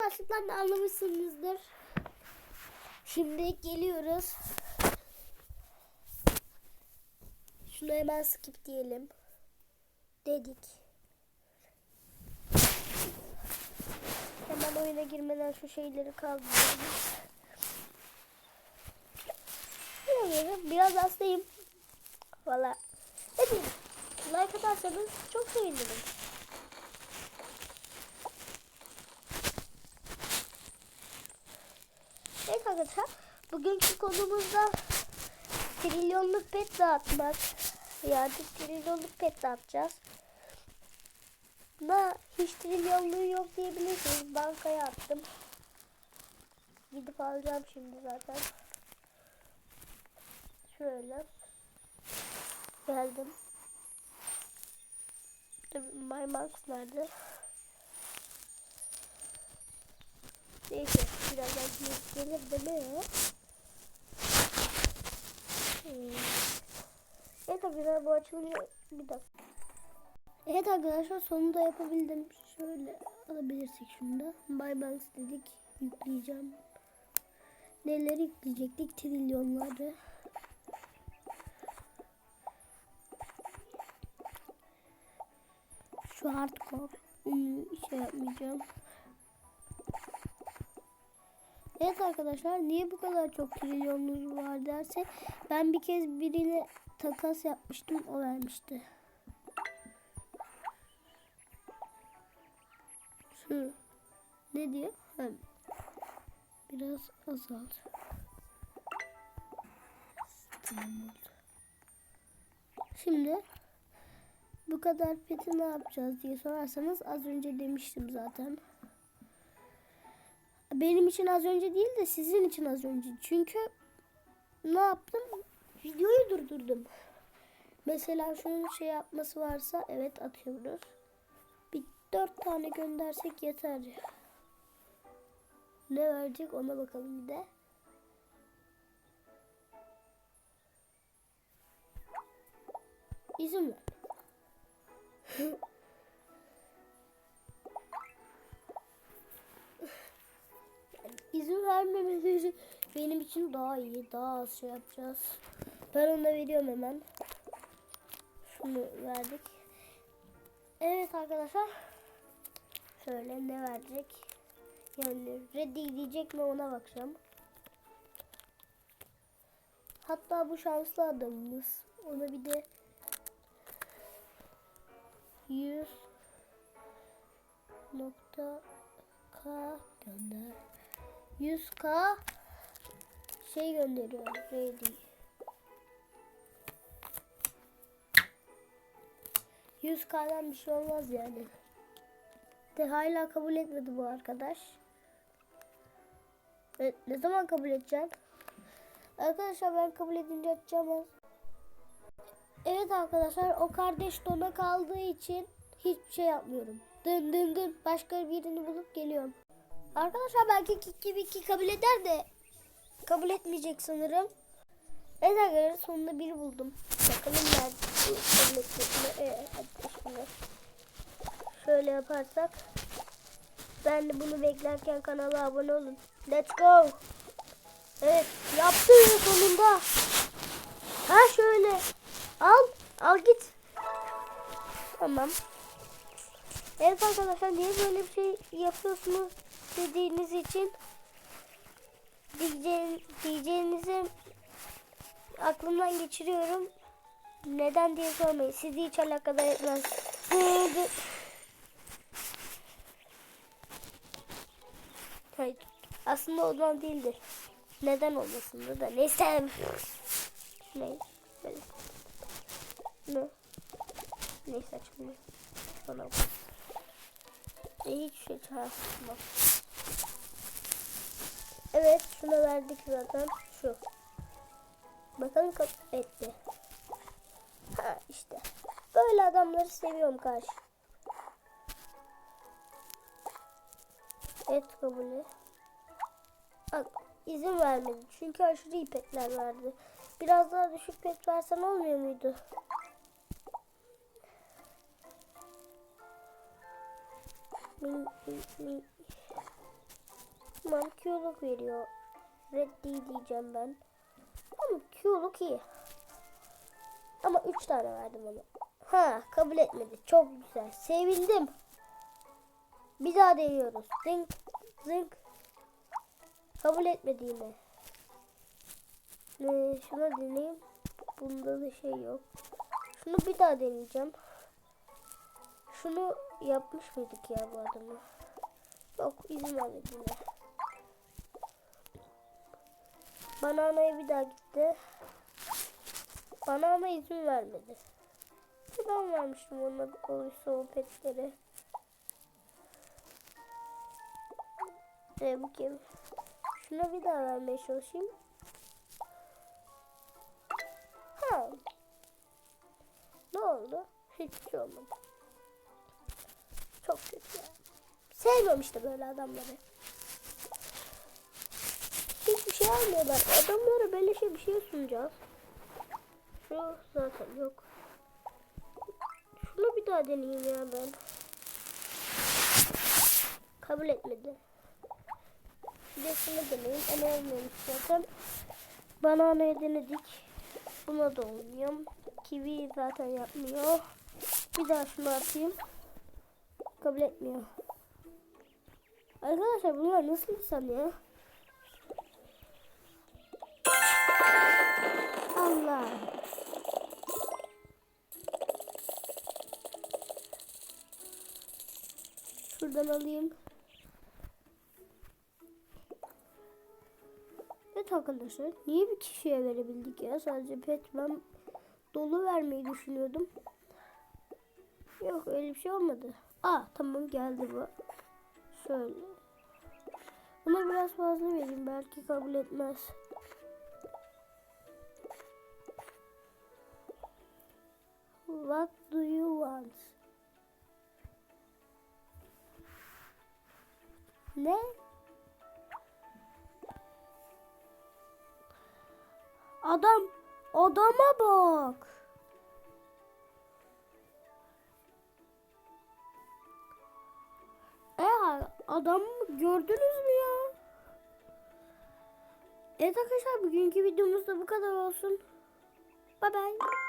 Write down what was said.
Başlıklarını anlamışsınızdır. Şimdi geliyoruz. Şunu hemen skip diyelim. Dedik. Hemen oyuna girmeden şu şeyleri kaldıralım. Biraz hastayım. Valla. Ne? Like atarsanız çok sevinirim. Evet arkadaşlar. Bugünkü konumuzda trilyonluk pet dağıtmak. Yani trilyonluk pet dağıtacağız. Ama hiç trilyonluğu yok diyebilirsiniz. Bankaya attım. Gidip alacağım şimdi zaten. Şöyle. Geldim. My Max nerede? Neyse birazdan gelir de ne? Hmm. Evet arkadaşlar bu açılıyor. Bir dakika. Evet arkadaşlar sonunda yapabildim. Şöyle alabilirsek şunu da. Bybanks dedik. Yükleyeceğim. Neleri yükleyecektik? Trilyonları. Şu hardcore. Onu şey yapmayacağım. Evet arkadaşlar niye bu kadar çok trilyonunuz var derse ben bir kez birine takas yapmıştım o vermişti. Şu ne diyor? Ha, biraz oldu. Şimdi bu kadar peti ne yapacağız diye sorarsanız az önce demiştim zaten. Benim için az önce değil de sizin için az önce. Çünkü ne yaptım? Videoyu durdurdum. Mesela şunun şey yapması varsa evet atıyoruz. Bir dört tane göndersek yeter. Ne verecek ona bakalım bir de. İzin ver. İzin vermemesi benim için daha iyi. Daha az şey yapacağız. Ben onu da veriyorum hemen. Şunu verdik. Evet arkadaşlar. Şöyle ne verecek? Yani ready diyecek mi ona bakacağım. Hatta bu şanslı adamımız. Ona bir de 100 nokta K gönder. 100k şey gönderiyor. Ready. 100k'dan bir şey olmaz yani. De hala kabul etmedi bu arkadaş. Evet, ne zaman kabul edeceğim? Arkadaşlar ben kabul edince açacağım. Evet arkadaşlar o kardeş dona kaldığı için hiçbir şey yapmıyorum. Dın dın dın başka birini bulup geliyorum. Arkadaşlar belki Kiki Biki kabul eder de kabul etmeyecek sanırım. Evet arkadaşlar sonunda biri buldum. Bakalım nerede kabul? Evet şimdi. Şöyle yaparsak. Ben de bunu beklerken kanala abone olun. Let's go. Evet yaptı sonunda. Ha şöyle. Al. Al git. Tamam. Evet arkadaşlar niye böyle bir şey yapıyorsunuz dediğiniz için diyeceğin, diyeceğinizi aklımdan geçiriyorum. Neden diye sormayın. Sizi hiç alakadar etmez. Hayır. Aslında ondan değildir. Neden olmasın da neyse. Ne? Böyle. Ne? Neyse açılmıyor. Bana bak. Hiç şey çağırma. Evet şuna verdik zaten. Şu. Bakalım kap etti. Ha işte. Böyle adamları seviyorum karşı. Et kabulü. Bak izin vermedi. Çünkü aşırı iyi verdi. Biraz daha düşük pet versen olmuyor muydu? Mi, mi, mi. Tamam Q'luk veriyor. Red değil diyeceğim ben. Ama Q'luk iyi. Ama 3 tane verdim ona. Ha kabul etmedi. Çok güzel. Sevindim. Bir daha deniyoruz. Zınk zınk. Kabul etmedi yine. Ne, şuna deneyeyim. Bunda da şey yok. Şunu bir daha deneyeceğim. Şunu yapmış mıydık ya bu adamı? Yok izin vermedi. Bananaya bir daha gitti. Bana ama izin vermedi. Ben vermiştim ona olursa o petleri. Bu kim? Şuna bir daha vermeye çalışayım. Ha. Ne oldu? Hiçbir şey olmadı. Çok kötü ya. Sevmiyorum işte böyle adamları. Şey almıyorlar. Adamlara böyle şey bir şey sunacağız. Şu zaten yok. Şunu bir daha deneyeyim ya ben. Kabul etmedi. Bir de şunu deneyeyim. Ama olmuyormuş zaten. Bananayı denedik. Buna da olmuyor. Kivi zaten yapmıyor. Bir daha şunu atayım. Kabul etmiyor. Arkadaşlar bunlar nasıl insan ya? Allah. Şuradan alayım. Evet arkadaşlar. Niye bir kişiye verebildik ya? Sadece pet ben dolu vermeyi düşünüyordum. Yok öyle bir şey olmadı. Aa tamam geldi bu. Şöyle. Buna biraz fazla vereyim. Belki kabul etmez. What do you want? Ne? Adam, adama bak. E adam gördünüz mü ya? Evet arkadaşlar bugünkü videomuz da bu kadar olsun. Bye bye.